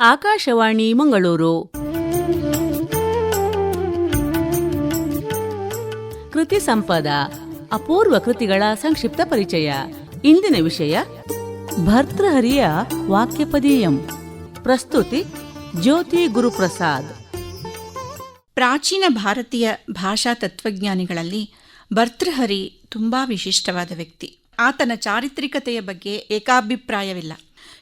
ಆಕಾಶವಾಣಿ ಮಂಗಳೂರು. ಕೃತಿ ಸಂಪದ, ಅಪೂರ್ವ ಕೃತಿಗಳ ಸಂಕ್ಷಿಪ್ತ ಪರಿಚಯ. ಇಂದಿನ ವಿಷಯ, ಭರ್ತೃಹರಿಯ ವಾಕ್ಯಪದೀಯಂ ಪ್ರಸ್ತುತಿ, ಜ್ಯೋತಿ ಗುರುಪ್ರಸಾದ್. ಪ್ರಾಚೀನ ಭಾರತೀಯ ಭಾಷಾ ತತ್ವಜ್ಞಾನಿಗಳಲ್ಲಿ ಭರ್ತೃಹರಿ ತುಂಬಾ ವಿಶಿಷ್ಟವಾದ ವ್ಯಕ್ತಿ. ಆತನ ಚಾರಿತ್ರಿಕತೆಯ ಬಗ್ಗೆ ಏಕಾಭಿಪ್ರಾಯವಿಲ್ಲ.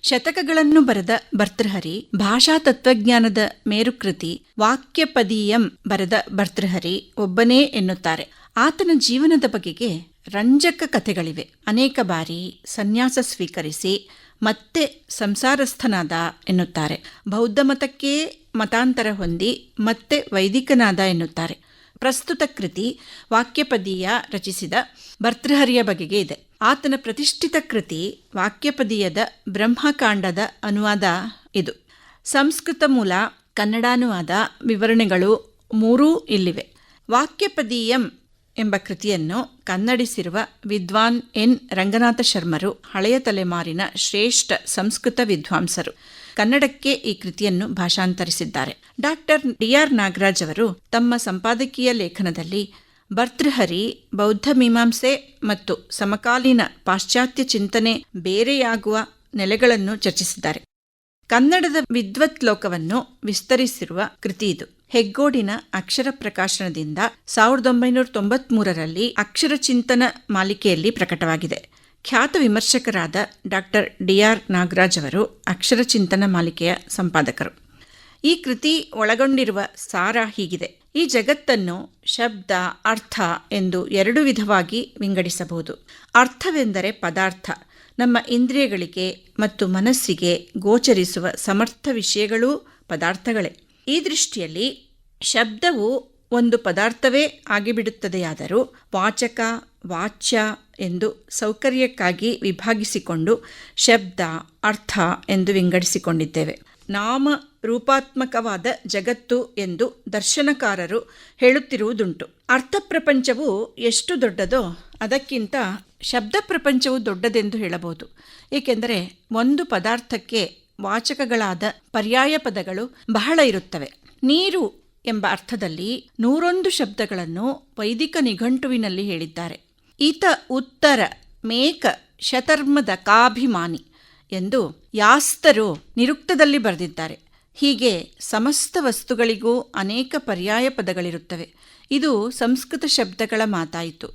ಶತಕಗಳನ್ನು ಬರೆದ ಭರ್ತೃಹರಿ, ಭಾಷಾ ತತ್ವಜ್ಞಾನದ ಮೇರುಕೃತಿ, ವಾಕ್ಯಪದೀಯಂ ಬರೆದ ಭರ್ತೃಹರಿ ಒಬ್ಬನೇ ಎನ್ನುತ್ತಾರೆ. ಆತನ ಜೀವನದ ಬಗೆಗೆ ರಂಜಕ ಕಥೆಗಳಿವೆ. ಅನೇಕ ಬಾರಿ ಸನ್ಯಾಸ ಸ್ವೀಕರಿಸಿ ಮತ್ತೆ ಸಂಸಾರಸ್ಥನಾದ ಎನ್ನುತ್ತಾರೆ. ಬೌದ್ಧ ಮತಕ್ಕೇ ಮತಾಂತರ ಹೊಂದಿ ಮತ್ತೆ ವೈದಿಕನಾದ ಎನ್ನುತ್ತಾರೆ. ಪ್ರಸ್ತುತ ಕೃತಿ ವಾಕ್ಯಪದೀಯ ರಚಿಸಿದ ಭರ್ತೃಹರಿಯ ಬಗೆಗೆ ಇದೆ. ಆತನ ಪ್ರತಿಷ್ಠಿತ ಕೃತಿ ವಾಕ್ಯಪದೀಯದ ಬ್ರಹ್ಮಕಾಂಡದ ಅನುವಾದ ಇದು. ಸಂಸ್ಕೃತ ಮೂಲ ಕನ್ನಡಾನುವಾದ ವಿವರಣೆಗಳು ಮೂರೂ ಇಲ್ಲಿವೆ. ವಾಕ್ಯಪದೀಯಂ ಎಂಬ ಕೃತಿಯನ್ನು ಕನ್ನಡಿಸಿರುವ ವಿದ್ವಾನ್ ಎನ್ ರಂಗನಾಥ ಶರ್ಮರು ಹಳೆಯ ತಲೆಮಾರಿನ ಶ್ರೇಷ್ಠ ಸಂಸ್ಕೃತ ವಿದ್ವಾಂಸರು. ಕನ್ನಡಕ್ಕೆ ಈ ಕೃತಿಯನ್ನು ಭಾಷಾಂತರಿಸಿದ್ದಾರೆ. Doctor D. ಆರ್ ನಾಗರಾಜ್ ಅವರು ತಮ್ಮ ಸಂಪಾದಕೀಯ ಲೇಖನದಲ್ಲಿ ಭರ್ತೃಹರಿ, ಬೌದ್ಧ ಮೀಮಾಂಸೆ ಮತ್ತು ಸಮಕಾಲೀನ ಪಾಶ್ಚಾತ್ಯ ಚಿಂತನೆ ಬೇರೆಯಾಗುವ ನೆಲೆಗಳನ್ನು ಚರ್ಚಿಸಿದ್ದಾರೆ. ಕನ್ನಡದ ವಿದ್ವತ್ ಲೋಕವನ್ನು ವಿಸ್ತರಿಸಿರುವ ಕೃತಿ ಇದು. ಹೆಗ್ಗೋಡಿನ ಅಕ್ಷರ ಪ್ರಕಾಶನದಿಂದ ಸಾವಿರದ ಒಂಬೈನೂರ ತೊಂಬತ್ಮೂರರಲ್ಲಿ ಅಕ್ಷರ ಚಿಂತನ ಮಾಲಿಕೆಯಲ್ಲಿ ಪ್ರಕಟವಾಗಿದೆ. ಖ್ಯಾತ ವಿಮರ್ಶಕರಾದ ಡಾಕ್ಟರ್ ಡಿ ಆರ್ ನಾಗರಾಜ್ ಅವರು ಅಕ್ಷರ ಚಿಂತನ ಮಾಲಿಕೆಯ ಸಂಪಾದಕರು. ಈ ಕೃತಿ ಒಳಗೊಂಡಿರುವ ಸಾರ ಹೀಗಿದೆ. ಈ ಜಗತ್ತನ್ನು ಶಬ್ದ, ಅರ್ಥ ಎಂದು ಎರಡು ವಿಧವಾಗಿ ವಿಂಗಡಿಸಬಹುದು. ಅರ್ಥವೆಂದರೆ ಪದಾರ್ಥ. ನಮ್ಮ ಇಂದ್ರಿಯಗಳಿಗೆ ಮತ್ತು ಮನಸ್ಸಿಗೆ ಗೋಚರಿಸುವ ಸಮರ್ಥ ವಿಷಯಗಳೂ ಪದಾರ್ಥಗಳೇ. ಈ ದೃಷ್ಟಿಯಲ್ಲಿ ಶಬ್ದವು ಒಂದು ಪದಾರ್ಥವೇ ಆಗಿಬಿಡುತ್ತದೆಯಾದರೂ ವಾಚಕ, ವಾಚ್ಯ ಎಂದು ಸೌಕರ್ಯಕ್ಕಾಗಿ ವಿಭಾಗಿಸಿಕೊಂಡು ಶಬ್ದ, ಅರ್ಥ ಎಂದು ವಿಂಗಡಿಸಿಕೊಂಡಿದ್ದೇವೆ. ನಾಮ ರೂಪಾತ್ಮಕವಾದ ಜಗತ್ತು ಎಂದು ದರ್ಶನಕಾರರು ಹೇಳುತ್ತಿರುವುದುಂಟು. ಅರ್ಥ ಪ್ರಪಂಚವು ಎಷ್ಟು ದೊಡ್ಡದೋ ಅದಕ್ಕಿಂತ ಶಬ್ದ ಪ್ರಪಂಚವು ದೊಡ್ಡದೆಂದು ಹೇಳಬಹುದು. ಏಕೆಂದರೆ ಒಂದು ಪದಾರ್ಥಕ್ಕೆ ವಾಚಕಗಳಾದ ಪರ್ಯಾಯ ಪದಗಳು ಬಹಳ ಇರುತ್ತವೆ. ನೀರು ಎಂಬ ಅರ್ಥದಲ್ಲಿ ನೂರೊಂದು ಶಬ್ದಗಳನ್ನು ವೈದಿಕ ನಿಘಂಟುವಿನಲ್ಲಿ ಹೇಳಿದ್ದಾರೆ. ಈತ ಉತ್ತರ ಮೇಕ ಶತರ್ಮದ ಕಾಭಿಮಾನಿ ಎಂದು ಯಾಸ್ತರು ನಿರುಕ್ತದಲ್ಲಿ ಬರೆದಿದ್ದಾರೆ. ಹೀಗೆ ಸಮಸ್ತ ವಸ್ತುಗಳಿಗೂ ಅನೇಕ ಪರ್ಯಾಯ ಪದಗಳಿರುತ್ತವೆ. ಇದು ಸಂಸ್ಕೃತ ಶಬ್ದಗಳ ಮಾತಾಯಿತು.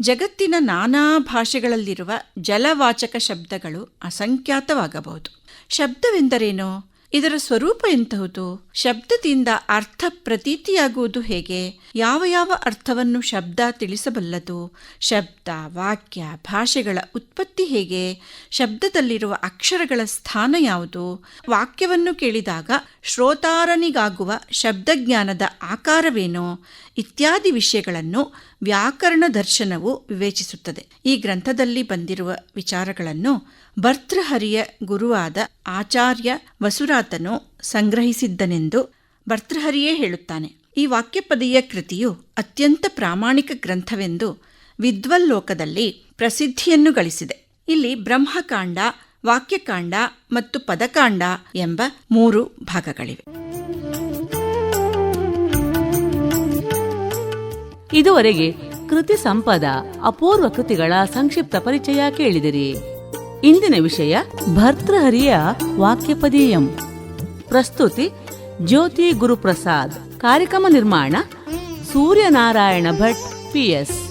ಜಗತ್ತಿನ ನಾನಾ ಭಾಷೆಗಳಲ್ಲಿರುವ ಜಲವಾಚಕ ಶಬ್ದಗಳು ಅಸಂಖ್ಯಾತವಾಗಬಹುದು. ಶಬ್ದವೆಂದರೇನು? ಇದರ ಸ್ವರೂಪ ಎಂತಹುದು? ಶಬ್ದದಿಂದ ಅರ್ಥ ಪ್ರತೀತಿಯಾಗುವುದು ಹೇಗೆ? ಯಾವ ಯಾವ ಅರ್ಥವನ್ನು ಶಬ್ದ ತಿಳಿಸಬಲ್ಲದು? ಶಬ್ದ, ವಾಕ್ಯ, ಭಾಷೆಗಳ ಉತ್ಪತ್ತಿ ಹೇಗೆ? ಶಬ್ದದಲ್ಲಿರುವ ಅಕ್ಷರಗಳ ಸ್ಥಾನ ಯಾವುದು? ವಾಕ್ಯವನ್ನು ಕೇಳಿದಾಗ ಶ್ರೋತಾರನಿಗಾಗುವ ಶಬ್ದಜ್ಞಾನದ ಆಕಾರವೇನು? ಇತ್ಯಾದಿ ವಿಷಯಗಳನ್ನು ವ್ಯಾಕರಣ ದರ್ಶನವು ವಿವೇಚಿಸುತ್ತದೆ. ಈ ಗ್ರಂಥದಲ್ಲಿ ಬಂದಿರುವ ವಿಚಾರಗಳನ್ನು ಭರ್ತೃಹರಿಯ ಗುರುವಾದ ಆಚಾರ್ಯ ವಸುರಾತನು ಸಂಗ್ರಹಿಸಿದ್ದನೆಂದು ಭರ್ತೃಹರಿಯೇ ಹೇಳುತ್ತಾನೆ. ಈ ವಾಕ್ಯಪದೀಯ ಕೃತಿಯು ಅತ್ಯಂತ ಪ್ರಾಮಾಣಿಕ ಗ್ರಂಥವೆಂದು ವಿದ್ವಲ್ಲೋಕದಲ್ಲಿ ಪ್ರಸಿದ್ಧಿಯನ್ನು ಗಳಿಸಿದೆ. ಇಲ್ಲಿ ಬ್ರಹ್ಮಕಾಂಡ, ವಾಕ್ಯಕಾಂಡ ಮತ್ತು ಪದಕಾಂಡ ಎಂಬ ಮೂರು ಭಾಗಗಳಿವೆ. ಇದುವರೆಗೆ ಕೃತಿ ಸಂಪದ ಅಪೂರ್ವ ಕೃತಿಗಳ ಸಂಕ್ಷಿಪ್ತ ಪರಿಚಯ ಕೇಳಿದಿರಿ. ಇಂದಿನ ವಿಷಯ ಭರ್ತೃಹರಿಯ ವಾಕ್ಯಪದೀಯಂ. ಪ್ರಸ್ತುತಿ ಜ್ಯೋತಿ ಗುರುಪ್ರಸಾದ್. ಕಾರ್ಯಕ್ರಮ ನಿರ್ಮಾಣ ಸೂರ್ಯನಾರಾಯಣ ಭಟ್ ಪಿಎಸ್